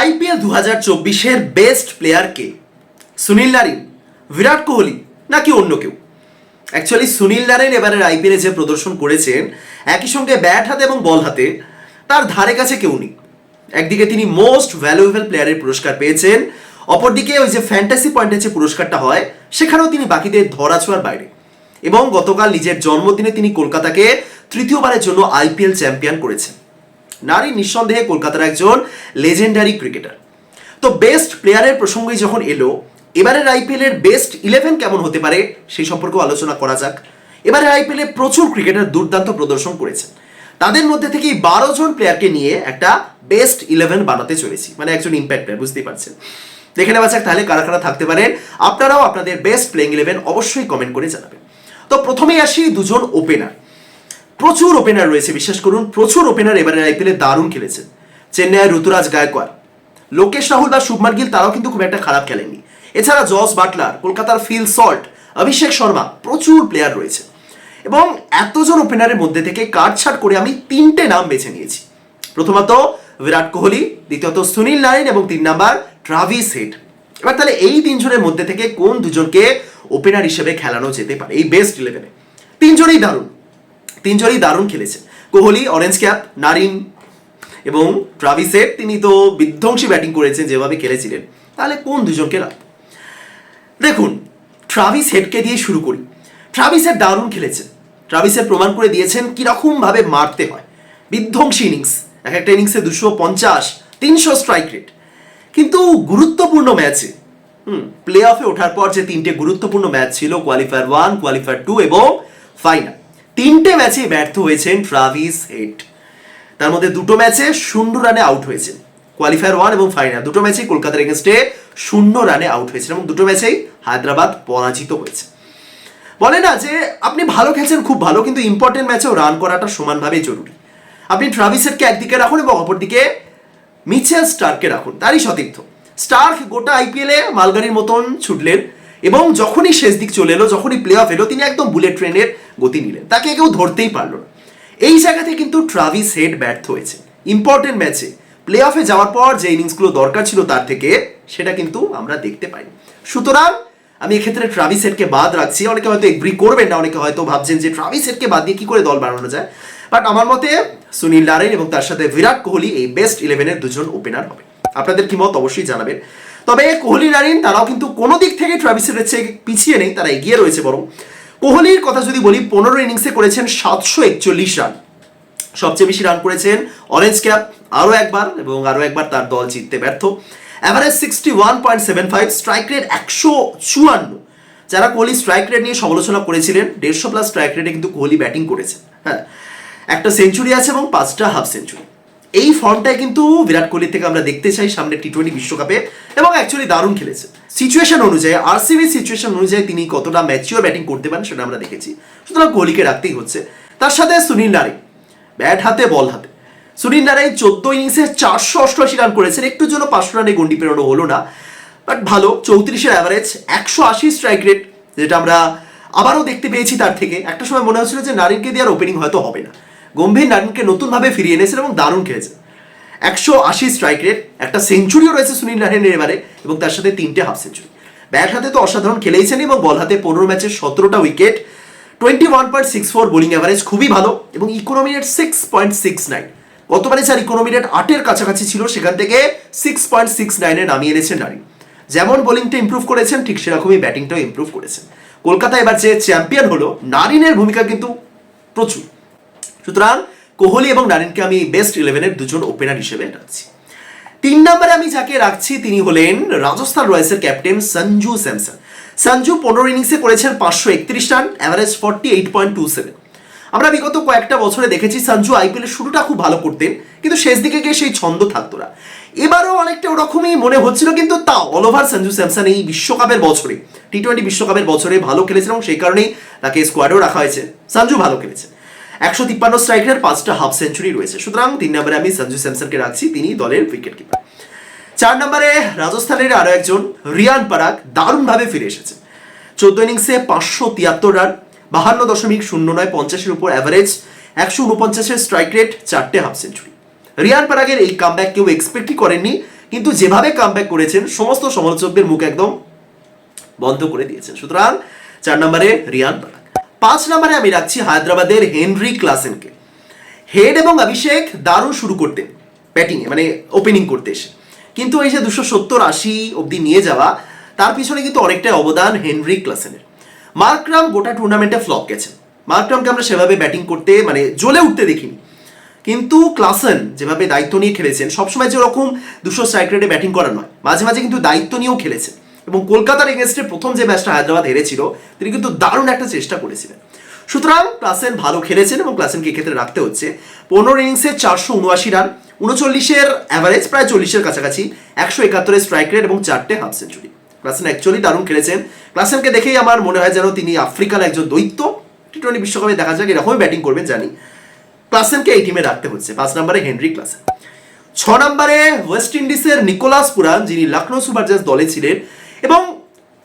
IPL দু হাজার চব্বিশের বেস্ট প্লেয়ার কে সুনীল নারিন, বিরাট কোহলি নাকি অন্য কেউ? অ্যাকচুয়ালি সুনীল নারায়ণ এবারের আইপিএলে যে প্রদর্শন করেছেন, একই সঙ্গে ব্যাট হাতে এবং বল হাতে, তার ধারে কাছে কেউ নেই। একদিকে তিনি মোস্ট ভ্যালুয়েবল প্লেয়ারের পুরস্কার পেয়েছেন, অপরদিকে ওই যে ফ্যান্টাসি পয়েন্টের যে পুরস্কারটা হয়, সেখানেও তিনি বাকিদের ধরা ছোঁয়ার বাইরে। এবং গতকাল নিজের জন্মদিনে তিনি কলকাতাকে তৃতীয়বারের জন্য আইপিএল চ্যাম্পিয়ন করেছেন। নারী নিঃসন্দেহে কলকাতার একজন লেজেন্ডারি ক্রিকেটার তো বেস্ট প্লেয়ারের প্রসঙ্গে যখন এলো এবারের আইপিএল এর বেস্ট ইলেভেন কেমন হতে পারে সেই সম্পর্কেও আলোচনা করা যাক। এবারের আইপিএল প্রচুর ক্রিকেটার দুর্দান্ত প্রদর্শন করেছেন। তাদের মধ্যে থেকে বারো জন প্লেয়ারকে নিয়ে একটা বেস্ট ইলেভেন বানাতে চলেছি মানে একজন ইম্প্যাক্ট প্লেয়ার বুঝতেই পারছেন। দেখে নেওয়া যাক তাহলে কারা কারা থাকতে পারেন। আপনারাও আপনাদের বেস্ট প্লেইং ইলেভেন অবশ্যই কমেন্ট করে জানাবেন। তো প্রথমেই আসি দুজন ওপেনার প্রচুর ওপেনার রয়েছে, বিশ্বাস করুন, প্রচুর ওপেনার এবারে আইপিএলে দারুণ খেলেছেন। চেন্নাইয়ের ঋতুরাজ গায়কোয়াড়। লোকেশ রাহুল বা শুভমান গিল তারাও কিন্তু খুব একটা খারাপ খেলেননি। এছাড়া জস বাটলার, কলকাতার ফিল সল্ট, অভিষেক শর্মা প্রচুর প্লেয়ার রয়েছে। এবং এতজন ওপেনারের মধ্যে থেকে কাটছাট করে আমি তিনটে নাম বেছে নিয়েছি। প্রথমত বিরাট কোহলি, দ্বিতীয়ত সুনীল নারায়ণ এবং তিন নাম্বার ট্রাভিস হেড। এবার তাহলে এই তিনজনের মধ্যে থেকে কোন দুজনকে ওপেনার হিসেবে খেলানো যেতে পারে? এই বেস্ট ইলেভেনে তিনজনেই দারুণ। তিনজনই দারুণ খেলেছে কোহলি অরেঞ্জ ক্যাপ নারিন এবং ট্রাভিসের তিনি তো বিধ্বংসী ব্যাটিং করেছেন, যেভাবে খেলেছিলেন। তাহলে কোন দুজনকে রাখব দেখুন ট্রাভিস হেডকে দিয়ে শুরু করি। ট্রাভিসের দারুণ খেলেছেন। ট্রাভিসের প্রমাণ করে দিয়েছেন কীরকমভাবে মারতে হয়। বিধ্বংসী ইনিংস এক একটা ইনিংসে দুশো পঞ্চাশ, তিনশো স্ট্রাইক রেট কিন্তু গুরুত্বপূর্ণ ম্যাচে, হুম প্লে অফে ওঠার পর যে তিনটে গুরুত্বপূর্ণ ম্যাচ ছিল কোয়ালিফায়ার ওয়ান কোয়ালিফায়ার টু এবং ফাইনাল তিনটে ম্যাচে ব্যর্থ হয়েছেন ট্রাভিস হেড। তার মধ্যে দুটো ম্যাচে শূন্য রানে আউট হয়েছেন। কোয়ালিফায়ার ওয়ান এবং ফাইনাল দুটো ম্যাচেই কলকাতার এগেনস্টে শূন্য রানে আউট হয়েছেন এবং দুটো ম্যাচেই হায়দ্রাবাদ পরাজিত হয়েছে। বলে না যে আপনি ভালো খেলছেন, খুব ভালো, কিন্তু ইম্পর্টেন্ট ম্যাচেও রান করাটা সমানভাবে জরুরি। আপনি ট্রাভিসেটকে একদিকে রাখুন এবং অপরদিকে মিচেল স্টার্ককে রাখুন। তারই সতীর্থ। স্টার্ক গোটা আইপিএলে মালগাড়ির মতন ছুটলেন। এবং যখনই শেষ দিক চলে এলো, যখনই প্লে অফ এলো, তিনি একদম বুলেট ট্রেনের গতি নিলেন। তাকে কেউ ধরতেই পারল না। এই জায়গাতে কিন্তু ট্রাভিস হেড ব্যর্থ হয়েছে। ইম্পর্টেন্ট ম্যাচে প্লে অফে যাওয়ার পর যে ইনিংসগুলো দরকার ছিল তার থেকে, সেটা কিন্তু আমরা দেখতে পাইনি সুতরাং, আমি এক্ষেত্রে ট্রাভিস হেডকে বাদ রাখছি। অনেকে হয়তো এগ্রি করবেন না, অনেকে হয়তো ভাবছেন যে ট্রাভিস হেডকে বাদ দিয়ে কি করে দল বানানো যায়? বাট আমার মতে, সুনীল নারায়ণ এবং তার সাথে বিরাট কোহলি এই বেস্ট ইলেভেনের দুজন ওপেনার হবে। আপনাদের কি মত? অবশ্যই জানাবেন। তবে কোহলি নারিন তারাও কিন্তু কোনো দিক থেকে ট্রাভিসের চেয়ে পিছিয়ে নেই, তারা এগিয়ে রয়েছে বরং। কোহলির কথা যদি বলি, পনেরো ইনিংসে করেছেন সাতশো একচল্লিশ রান। সবচেয়ে বেশি রান করেছেন অরেঞ্জ ক্যাপ আরও একবার এবং আরও একবার তার দল জিততে ব্যর্থ। Average sixty one point seven five strike rate একশো চুয়ান্ন। যারা কোহলি স্ট্রাইক রেট নিয়ে সমালোচনা করেছিলেন, দেড়শো প্লাস স্ট্রাইক রেটে কিন্তু কোহলি ব্যাটিং করেছেন। হ্যাঁ একটা সেঞ্চুরি আছে এবং পাঁচটা হাফ সেঞ্চুরি এই ফর্মটাই কিন্তু বিরাট কোহলির থেকে আমরা দেখতে চাই সামনে টি টোয়েন্টি বিশ্বকাপে এবং অ্যাকচুয়ালি দারুণ খেলেছে। সিচুয়েশন অনুযায়ী আর আরসিবি সিচুয়েশন অনুযায়ী তিনি কতটা ম্যাচিওর ব্যাটিং করতে পারেন সেটা আমরা দেখেছি। সুতরাং কোহলিকে রাখতেই হচ্ছে। তার সাথে সুনীল নারিন ব্যাট হাতে বল হাতে। সুনীল নারায়ণ চোদ্দ ইনিংসে চারশো অষ্টআশি রান করেছেন। একটু জন্য পাঁচশো রানে গন্ডি পেরোনো হলো না। বাট ভালো, চৌত্রিশের অ্যাভারেজ একশো আশি স্ট্রাইক রেট যেটা আমরা আবারও দেখতে পেয়েছি তার থেকে। একটা সময় মনে হচ্ছিল যে নারিনকে দিয়ে আর ওপেনিং হয়তো হবে না। গম্ভীর নারিনকে নতুনভাবে ফিরিয়ে এনেছেন এবং দারুণ খেলেছেন। একশো আশি স্ট্রাইক রেট একটা সেঞ্চুরিও রয়েছে সুনীল নারায়ণের এবারে এবং তার সাথে তিনটে হাফ সেঞ্চুরি ব্যাট হাতে তো অসাধারণ খেলেইছেন এবং বল হাতে পনেরো ম্যাচে সতেরোটা wicket twenty one point six four bowling average খুবই ভালো এবং economy rate six point six nine গতবারে স্যার ইকোনমি রেট আটের কাছাকাছি ছিল, সেখান থেকে সিক্স পয়েন্ট সিক্স নাইনে নামিয়ে এনেছেন নারী যেমন বোলিংটা ইম্প্রুভ করেছেন, ঠিক সেরকমই ব্যাটিংটাও ইম্প্রুভ করেছেন। কলকাতা এবার যে চ্যাম্পিয়ন হলো, নারিনের ভূমিকা কিন্তু প্রচুর। সুতরাং কোহলি এবং নারিনকে আমি বেস্ট ইলেভেনের দুজন ওপেনার হিসেবে রাখছি। তিন নম্বরে আমি যাকে রাখছি, তিনি হলেন রাজস্থান রয়্যালসের ক্যাপ্টেন সঞ্জু স্যামসন। সঞ্জু পনেরো ইনিংসে করেছেন পাঁচশো একত্রিশ run average forty eight point two seven আমরা বিগত কয়েকটা বছরে দেখেছি সঞ্জু আইপিএলের শুরুটা খুব ভালো করতেন, কিন্তু শেষ দিকে গিয়ে সেই ছন্দ থাকতো না। এবারও অনেকটা ওরকমই মনে হচ্ছিল, কিন্তু তা অল ওভার সঞ্জু স্যামসন এই বিশ্বকাপের বছরে টি টোয়েন্টি বিশ্বকাপের বছরে ভালো খেলেছেন এবং সেই কারণেই তাকে স্কোয়াডেও রাখা হয়েছে। সঞ্জু ভালো খেলেছে। একশো তিপ্পান্ন স্ট্রাইকের, পাঁচটা হাফ সেঞ্চুরি রয়েছে। সুতরাং তিন নম্বরে আমি সঞ্জু স্যামসনকে রাখছি, তিনি দলের উইকেট কিপার চার নম্বরে রাজস্থানের আরও একজন, রিয়ান পারাক দারুণভাবে ফিরে এসেছে। চোদ্দ ইনিংসে পাঁচশো তিয়াত্তর রান বাহান্ন দশমিক শূন্য নয়, পঞ্চাশের উপর অ্যাভারেজ একশো উনপঞ্চাশের স্ট্রাইক রেট চারটে হাফ সেঞ্চুরি রিয়ান পারাগের এই কামব্যাক কেউ এক্সপেক্টই করেননি, কিন্তু যেভাবে কামব্যাক করেছেন, সমস্ত সমালোচকদের মুখ একদম বন্ধ করে দিয়েছেন। সুতরাং চার নম্বরে রিয়ান পরাগ। পাঁচ নম্বরে আমি রাখছি হায়দ্রাবাদের হেনরি ক্লাসেনকে। হেড এবং অভিষেক দারুণ শুরু করতেন ব্যাটিংয়ে মানে ওপেনিং করতে এসে। কিন্তু এই যে দুশো সত্তর আশি অবধি নিয়ে যাওয়া, তার পিছনে কিন্তু অনেকটাই অবদান হেনরি ক্লাসেনের। মার্করাম গোটা টুর্নামেন্টে ফ্লপ গেছেন। মার্করামকে আমরা সেভাবে ব্যাটিং করতে মানে জ্বলে উঠতে দেখিনি। কিন্তু ক্লাসেন যেভাবে দায়িত্ব নিয়ে খেলেছেন, সবসময় যেরকম দুশো স্ট্রাইক রেটে ব্যাটিং করা নয়, মাঝে মাঝে কিন্তু দায়িত্ব নিয়েও খেলেছেন। এবং কলকাতার এগেনস্টে প্রথম যে ম্যাচটা হায়দ্রাবাদ হেরেছিল, তিনি কিন্তু দারুণ একটা চেষ্টা করেছিলেন। সুতরাং ক্লাসেন ভালো খেলেছেন এবং ক্লাসেনকে ক্ষেত্রে রাখতে হচ্ছে। পনেরো ইনিংসে চারশো উনআশি রান উনচল্লিশের অ্যাভারেজ প্রায় চল্লিশের কাছাকাছি, একশো একাত্তরের স্ট্রাইক রেট এবং চারটে হাফ সেঞ্চুরি ক্লাসেন অ্যাকচুয়ালি দারুণ খেলেছেন। ক্লাসেনকে দেখেই আমার মনে হয় যেন তিনি আফ্রিকার একজন দৈত্য। টি টোয়েন্টি বিশ্বকাপে দেখা যাক, এরকমই ব্যাটিং করবেন, জানি। ক্লাসেনকে এই টিমে রাখতে হচ্ছে। পাঁচ নম্বরে হেনরি ক্লাসেন। ছ নম্বরে ওয়েস্ট ইন্ডিজের নিকোলাস পুরান, যিনি লখনৌ সুপার জায়ান্টস দলে ছিলেন এবং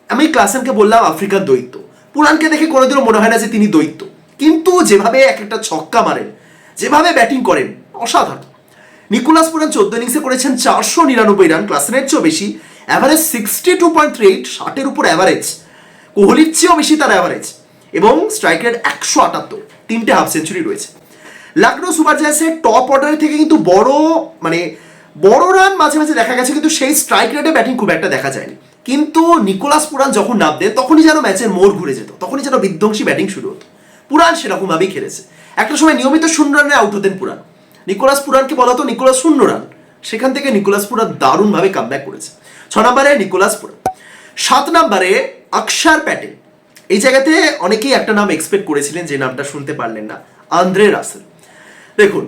আমি ক্লাসেনকে বললাম আফ্রিকার দৈত্য। পুরাণকে দেখে কোনোদিনও মনে হয় না যে তিনি দৈত্য। কিন্তু যেভাবে এক একটা ছক্কা মারেন, যেভাবে ব্যাটিং করেন, অসাধারণ। নিকোলাস পুরান চোদ্দ ইনিংসে করেছেন চারশো নিরানব্বই রান, ক্লাসেনের চেয়েও বেশি। Average sixty two point three eight ষাটের উপর অ্যাভারেজ কোহলির চেয়েও বেশি তার অ্যাভারেজ এবং স্ট্রাইক রেট একশো আটাত্তর, তিনটে হাফ সেঞ্চুরি রয়েছে। লখনৌ সুপার জায়ান্টসের টপ অর্ডার থেকে কিন্তু বড় মানে বড় রান মাঝে মাঝে দেখা গেছে, কিন্তু সেই স্ট্রাইক রেটে ব্যাটিং খুব একটা দেখা যায়নি। কিন্তু নিকোলাস পুরান যখন নামতেন তখনই যেন ম্যাচের মোড় ঘুরে যেত, তখনই যেন বিধ্বংসী ব্যাটিং শুরু হতো। পুরান সেরকমভাবেই খেলেছে। একটা সময় নিয়মিত শূন্য রানে আউট হতেন পুরান নিকোলাস পুরানকে বলা হতো নিকোলাস শূন্য রান। সেখান থেকে নিকোলাস পুরান দারুণভাবে কামব্যাক করেছে। ছ নম্বরে নিকোলাস পুরান সাত নম্বরে অক্ষার প্যাটেল। এই জায়গাতে অনেকেই একটা নাম এক্সপেক্ট করেছিলেন যে নামটা শুনতে পারলেন না। Andre Russell. দেখুন,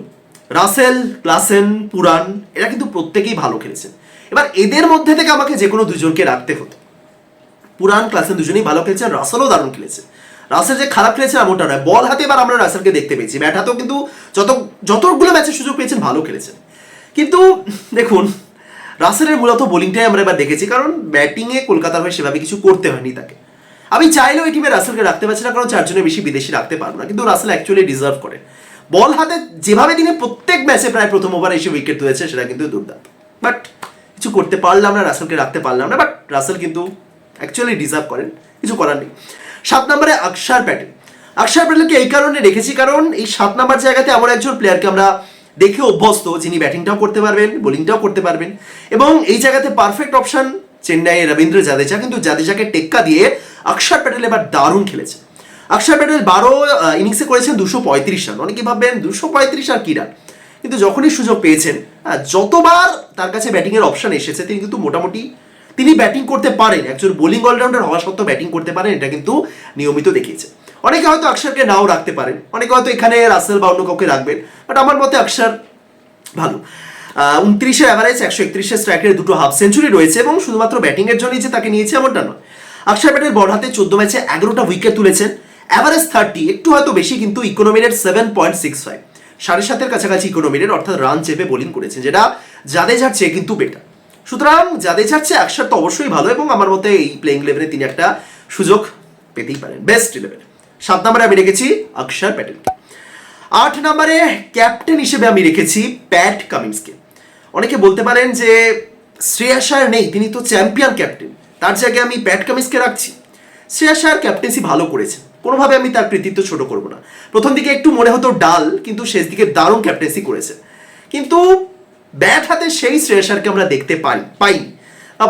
রাসেল, ক্লাসেন পুরান এরা কিন্তু প্রত্যেকেই ভালো খেলেছেন। এবার এদের মধ্যে থেকে আমাকে যে কোনো দুজনকে রাখতে হতো। পুরান ক্লাসে দুজনেই ভালো খেলেছেন রাসেলও দারুণ খেলেছে। রাসেল যে খারাপ খেলেছে এমনটা নয়, বল হাতে এবার আমরা রাসেলকে দেখতে পেয়েছি। ব্যাট হাতেও কিন্তু যত, যতগুলো ম্যাচের সুযোগ পেয়েছেন, ভালো খেলেছেন। কিন্তু দেখুন, রাসেলের মূলত বোলিংটাই আমরা এবার দেখেছি, কারণ ব্যাটিংয়ে কলকাতার হয়ে সেভাবে কিছু করতে হয়নি তাকে। আমি চাইলেও এই টিমে রাসেলকে রাখতে পারছি না, কারণ চারজনের বেশি বিদেশি রাখতে পারব না, কিন্তু রাসেল অ্যাকচুয়ালি ডিজার্ভ করে। বল হাতে যেভাবে তিনি প্রত্যেক ম্যাচে প্রায় প্রথম ওভার এসে উইকেট তুলেছে সেটা কিন্তু দুর্দান্ত। বাট কিছু করতে পারলাম না, রাসেলকে রাখতে পারলাম না বাট রাসেল কিন্তু অ্যাকচুয়ালি ডিজার্ভ করেন, কিছু করার নেই। সাত নম্বরে আকসার প্যাটেল। আকসার প্যাটেলকে এই কারণে রেখেছি কারণ এই সাত নম্বর জায়গাতে এমন একজন প্লেয়ারকে আমরা দেখে অভ্যস্ত, যিনি ব্যাটিংটাও করতে পারবেন, বোলিংটাও করতে পারবেন, এবং এই জায়গাতে পারফেক্ট অপশন চেন্নাইয়ের রবীন্দ্র জাদেজা, কিন্তু জাদেজাকে টেক্কা দিয়ে আকসার প্যাটেল এবার দারুণ খেলেছে। আকসার প্যাটেল বারো ইনিংসে করেছেন দুশো পঁয়ত্রিশ রান। অনেকে ভাববেন, দুশো পঁয়ত্রিশ আর কি রান? কিন্তু যখনই সুযোগ পেয়েছেন হ্যাঁ, যতবার তার কাছে ব্যাটিংয়ের অপশন এসেছে তিনি কিন্তু মোটামুটি তিনি ব্যাটিং করতে পারেন। একজন বোলিং অলরাউন্ডার হওয়া সত্ত্বেও ব্যাটিং করতে পারেন এটা কিন্তু নিয়মিত দেখিয়েছে। অনেকে হয়তো অক্ষরকে নাও রাখতে পারেন অনেকে হয়তো এখানে রাসেল বা অন্য কাউকে রাখবেন বাট আমার মতে অক্ষর ভালো। উনত্রিশের অ্যাভারেজ একশো একত্রিশের স্ট্রাইকের দুটো হাফ সেঞ্চুরি রয়েছে এবং শুধুমাত্র ব্যাটিংয়ের জন্যই যে তাকে নিয়েছে এমনটা নয়। অক্ষর প্যাটেল বল হাতে চোদ্দ ম্যাচে এগারোটা উইকেট তুলেছেন অ্যাভারেজ থার্টি একটু হয়তো বেশি কিন্তু economy rate seven point six five সাড়ে সাতের কাছাকাছি ইকোনমি রেট অর্থাৎ রান চেপে বোলিং করেছেন যেটা জাদেজার চেয়ে কিন্তু বেটার সুতরাং জাদেজার চেয়ে একশো তো অবশ্যই ভালো এবং আমার মতে এই প্লেইং ইলেভেনে তিনি একটা সুযোগ পেতেই পারেন বেস্ট ইলেভেনে সাত নম্বরে আমি রেখেছি অক্ষর প্যাটেলকে আট নম্বরে ক্যাপ্টেন হিসেবে আমি রেখেছি প্যাট কামিন্সকে অনেকে বলতে পারেন যে শ্রেয়াস আয়ার নেই, তিনি তো চ্যাম্পিয়ন ক্যাপ্টেন তার জায়গায় আমি প্যাট কামিন্সকে রাখছি। শ্রেয়াস আয়ার ক্যাপ্টেন্সি ভালো করেছেন। কোনোভাবে আমি তার কৃতিত্ব ছোট করব না। প্রথম দিকে একটু মনে হতো ডাল, কিন্তু শেষ দিকে দারুণ ক্যাপ্টেন্সি করেছে। কিন্তু ব্যাট হাতে সেই শ্রেয়াসারকে আমরা দেখতে পাই পাই।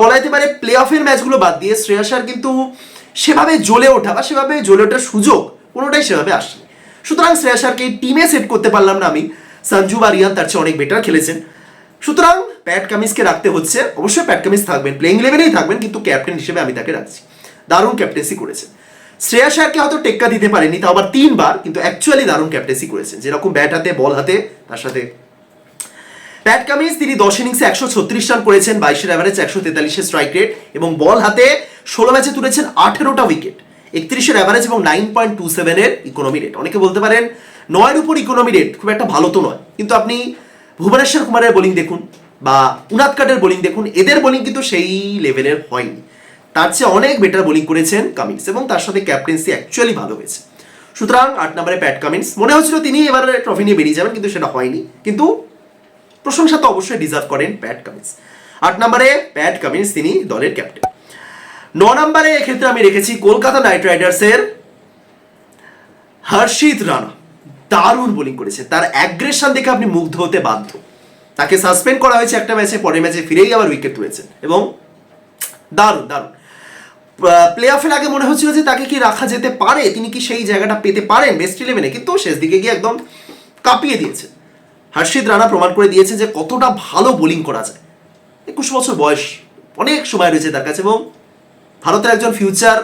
বলা যেতে পারে প্লে অফের ম্যাচগুলো বাদ দিয়ে শ্রেয়াসার কিন্তু সেভাবে জ্বলে ওঠা বা সেভাবে জ্বলে ওঠার সুযোগ কোনোটাই সেভাবে আসেনি। সুতরাং শ্রেয়াসারকে টিমে সেট করতে পারলাম না আমি। সঞ্জু বা রিয়ান তার চেয়ে অনেক বেটার খেলেছেন। সুতরাং প্যাট কামিজকে রাখতে হচ্ছে। অবশ্যই প্যাট কামিজ থাকবেন প্লেইং ইলেভেনেই থাকবেন, কিন্তু ক্যাপ্টেন হিসেবে আমি তাকে রাখছি। দারুণ ক্যাপ্টেন্সি করেছে। শ্রেয়া শারকে হয়তো টেক্কা দিতে পারেনি, তাও আবার তিনবার, কিন্তু অ্যাকচুয়ালি দারুণ ক্যাপ্টেন্সি করেছেন। যেরকম ব্যাট হাতে বল হাতে, তার সাথে। প্যাট কামিজ তিনি দশ ইনিংসে একশো ছত্রিশ রান করেছেন, বাইশের অ্যাভারেজ একশো তেতাল্লিশের স্ট্রাইক রেট এবং বল হাতে ষোলো ম্যাচে তুলেছেন আঠেরোটা উইকেট একত্রিশের অ্যাভারেজ এবং নাইন পয়েন্ট টু সেভেনের ইকোনমি রেট অনেকে বলতে পারেন, নয়ের উপর ইকোনমি রেট খুব একটা ভালো তো নয়। কিন্তু আপনি ভুবনেশ্বর কুমারের বোলিং দেখুন, বা উনাদ কাটের বোলিং দেখুন, এদের বোলিং কিন্তু সেই লেভেলের হয়নি। তার চেয়ে অনেক বেটার বোলিং করেছেন কামিন্স এবং তার সাথে ক্যাপ্টেন্সি অ্যাকচুয়ালি ভালো হয়েছে। সুতরাং আট নম্বরে প্যাট কামিন্স মনে হচ্ছিল তিনি এবার ট্রফি নিয়ে বেরিয়ে যাবেন, কিন্তু সেটা হয়নি। কিন্তু প্রশংসা তো অবশ্যই ডিজার্ভ করেন প্যাট কামিন্স আট নম্বরে প্যাট কামিন্স তিনি দলের ক্যাপ্টেন ন নম্বরে এক্ষেত্রে আমি রেখেছি কলকাতা নাইট রাইডার্সের হর্ষিত রানা। দারুণ বোলিং করেছে। তার অ্যাগ্রেশন দেখে আপনি মুগ্ধ হতে বাধ্য। তাকে সাসপেন্ড করা হয়েছে একটা ম্যাচে পরের ম্যাচে ফিরেই আবার উইকেট তুলেছেন। এবং দারুণ দারুণ। প্লে অফের আগে মনে হচ্ছিল যে তাকে কি রাখা যেতে পারে? তিনি কি সেই জায়গাটা পেতে পারেন? বেস্ট ইলেভেনে কিন্তু শেষ দিকে গিয়ে একদম কাঁপিয়ে দিয়েছে। হর্ষিত রানা প্রমাণ করে দিয়েছে যে কতটা ভালো বোলিং করা যায়। একুশ বছর বয়স। অনেক সময় রয়েছে তার কাছে এবং ভারতের একজন ফিউচার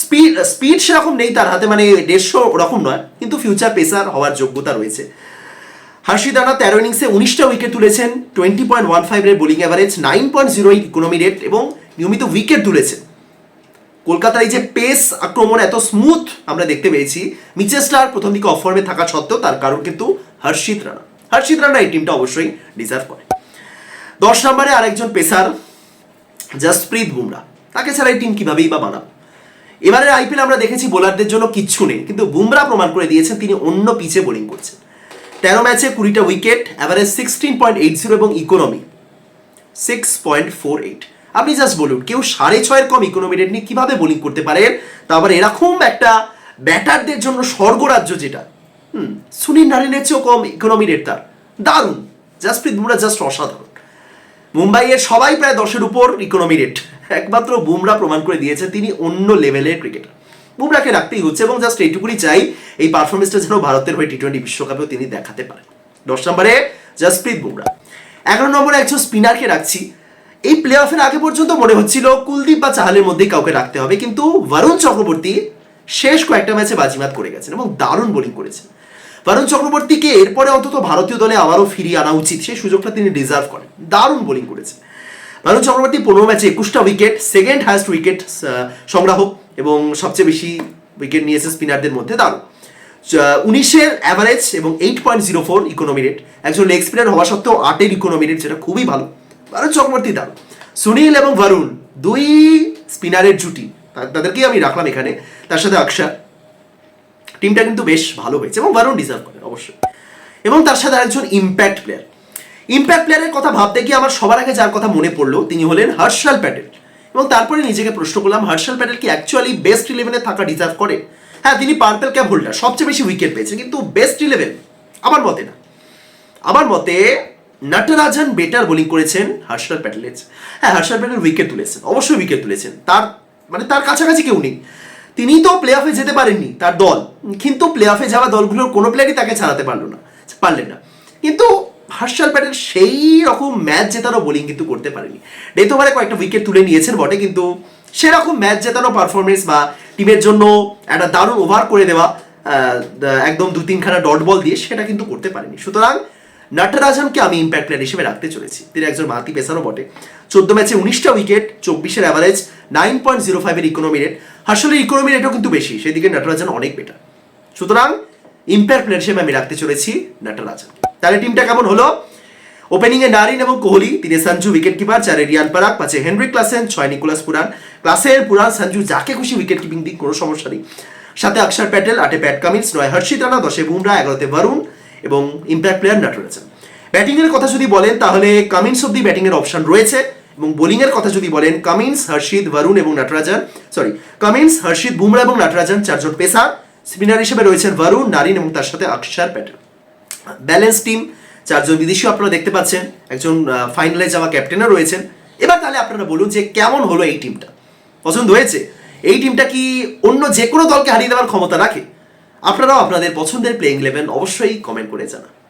স্পিড স্পিড সেরকম নেই তার হাতে মানে দেড়শো ওরকম নয়, কিন্তু ফিউচার পেসার হওয়ার যোগ্যতা রয়েছে। হার্ষিদ রানা তেরো ইনিংসে উনিশটা উইকেট তুলেছেন টোয়েন্টি পয়েন্ট ওয়ান ফাইভের bowling average nine point zero economy rate এবং নিয়মিত উইকেট তুলেছেন। কলকাতার এই যে পেস আক্রমণ এত স্মুথ আমরা দেখতে পেয়েছি মিচেস্টার প্রথম দিকে অফর্মে থাকা সত্ত্বেও তার কারণ কিন্তু হর্ষিত রানা। হর্ষিত রানা এই টিমটা অবশ্যই ডিজার্ভ করে। দশ নম্বরে আরেকজন পেসার, জাসপ্রীত বুমরা। তাকে ছাড়া এই টিম কিভাবেই বা বানাবো? এবারে আইপিএল আমরা দেখেছি বোলারদের জন্য কিচ্ছু নেই, কিন্তু বুমরা প্রমাণ করে দিয়েছেন তিনি অন্য পিচে বোলিং করছেন। তেরো ম্যাচে কুড়িটা wicket average sixteen point eight zero এবং economy six point four eight আপনি জাস্ট বলুন, কেউ সাড়ে ছয়ের কম ইকোনমি রেট নিয়ে কীভাবে বোলিং করতে পারে তা আবার এরকম একটা ব্যাটারদের জন্য স্বর্গরাজ্য যেটা, হুম, সুনীল নারিনের চেয়েও কম ইকোনমি রেট তার। দারুণ! জাসপ্রীত বুমরা জাস্ট অসাধারণ। মুম্বাইয়ের সবাই প্রায় দশের উপর ইকোনমি রেট একমাত্র বুমরা প্রমাণ করে দিয়েছে, তিনি অন্য লেভেলের ক্রিকেটার বুমরাকে রাখতেই হচ্ছে এবং জাস্ট এইটুকুনি চাই, এই পারফরমেন্সটা যেন ভারতের হয়ে টি টোয়েন্টি বিশ্বকাপেও তিনি দেখাতে পারেন। দশ নম্বরে জাসপ্রীত বুমরা। এগারো নম্বরে একজন স্পিনারকে রাখছি এই প্লে অফের আগে পর্যন্ত মনে হচ্ছিল কুলদীপ বা চাহালের মধ্যেই কাউকে রাখতে হবে, কিন্তু বরুণ চক্রবর্তী শেষ কয়েকটা ম্যাচে বাজিমাত করে গেছেন এবং দারুণ বোলিং করেছেন। বরুণ চক্রবর্তীকে এরপরে অন্তত ভারতীয় দলে আবারও ফিরিয়ে আনা উচিত, সেই সুযোগটা তিনি ডিজার্ভ করেন। দারুণ বোলিং করেছেন। বরুণ চক্রবর্তী পনেরো ম্যাচে একুশটা উইকেট সেকেন্ড হায়েস্ট উইকেট সংগ্রাহক এবং সবচেয়ে বেশি উইকেট নিয়েছে স্পিনারদের মধ্যে, দারুণ। উনিশের অ্যাভারেজ এবং eight point zero four economy rate একজন লেগ স্পিনার হওয়া সত্ত্বেও আটের ইকোনমি রেট যেটা খুবই ভালো। বরুণ চক্রবর্তী দারুণ সুনীল এবং বরুণ দুই স্পিনারের জুটি। তাদেরকেই আমি রাখলাম এখানে। তার সাথে অক্ষর। টিমটা কিন্তু বেশ ভালো হয়েছে এবং বরুণ ডিজার্ভ করে, অবশ্যই। এবং তার সাথে আরেকজন ইম্প্যাক্ট প্লেয়ার ইম্প্যাক্ট প্লেয়ারের কথা ভাবতে গিয়ে আমার সবার আগে যার কথা মনে পড়ল, তিনি হলেন হর্ষাল প্যাটেল। এবং তারপরে নিজেকে প্রশ্ন করলাম, হর্ষাল প্যাটেল কি অ্যাকচুয়ালি বেস্ট ইলেভেনে থাকা ডিজার্ভ করে? হ্যাঁ তিনি পার্পেল ক্যাপ হোল্ডার সবচেয়ে বেশি উইকেট পেয়েছে, কিন্তু বেস্ট ইলেভেন আমার মতে না। আমার মতে নটরাজন বেটার বোলিং করেছেন হর্ষাল প্যাটেলের হ্যাঁ হর্ষাল প্যাটেল উইকেট তুলেছেন, অবশ্যই উইকেট তুলেছেন। তার মানে তার কাছাকাছি কেউ নেই। তিনি তো প্লে অফে যেতে পারেননি তার দল। কিন্তু প্লে অফে যাওয়া দলগুলোর কোনো প্লেয়ারই তাকে ছাড়াতে পারল না, পারলেন না। কিন্তু হর্ষাল প্যাটেল সেই রকম ম্যাচ জেতানো বোলিং কিন্তু করতে পারেনি। ডেথ ওভারে কয়েকটা উইকেট তুলে নিয়েছেন বটে, কিন্তু সেরকম ম্যাচ জেতানো পারফরমেন্স বা টিমের জন্য একটা দারুণ ওভার করে দেওয়া একদম দু তিনখানা ডট বল দিয়ে সেটা কিন্তু করতে পারেনি। সুতরাং নটরাজনকে আমি ইম্প্যাক্ট প্লেয়ার হিসেবে রাখতে চলেছি। তিনি একজন মাতি পেসারও বটে। চোদ্দ ম্যাচে উনিশটা উইকেট চব্বিশের অ্যাভারেজ নাইন পয়েন্ট জিরো ফাইভের ইকোনমি রেট আসলে ইকোনমি রেটও কিন্তু বেশি, সেদিকে নটরাজন অনেক বেটার সুতরাং ইম্প্যাক্ট প্লেয়ার হিসেবে আমি রাখতে চলেছি নটরাজন তাহলে টিমটা কেমন হলো? ওপেনিংয়ে নারিন এবং কোহলি, তিনে সঞ্জু উইকেট কিপার চারে রিয়ান পারাক, পাঁচে হেনরি ক্লাসেন, ছয় নিকোলাস পুরান। ক্লাসের পুরান সঞ্জু যাকে খুশি উইকেট কিপিং দিক, কোনো সমস্যা নেই। সাথে অক্ষর প্যাটেল, আটে প্যাট কামিন্স, নয় হর্ষিত রানা, দশে বুমরা, এগারোতে বরুণ এবং ইম্প্যাক্ট প্লেয়ার নটরাজন ব্যাটিংয়ের কথা যদি বলেন, তাহলে কামিন্স অব্দি ব্যাটিংয়ের অপশন রয়েছে এবং বোলিংয়ের কথা যদি বলেন কামিন্স হর্ষিত বরুণ এবং নটরাজন সরি কামিন্স হর্ষিত বুমরা এবং নটরাজন চারজন পেসার। স্পিনার হিসেবে রয়েছেন বরুণ নারিন এবং তার সাথে অক্ষর প্যাটেল ব্যালেন্স টিম চারজন বিদেশিও আপনারা দেখতে পাচ্ছেন, একজন ফাইনালে যাওয়া ক্যাপ্টেনও রয়েছেন। এবার তাহলে আপনারা বলুন যে কেমন হলো এই টিমটা পছন্দ হয়েছে? এই টিমটা কি অন্য যে কোনো দলকে হারিয়ে দেওয়ার ক্ষমতা রাখে? আপনারাও আপনাদের পছন্দের প্লেইং ইলেভেন অবশ্যই কমেন্ট করে জানান।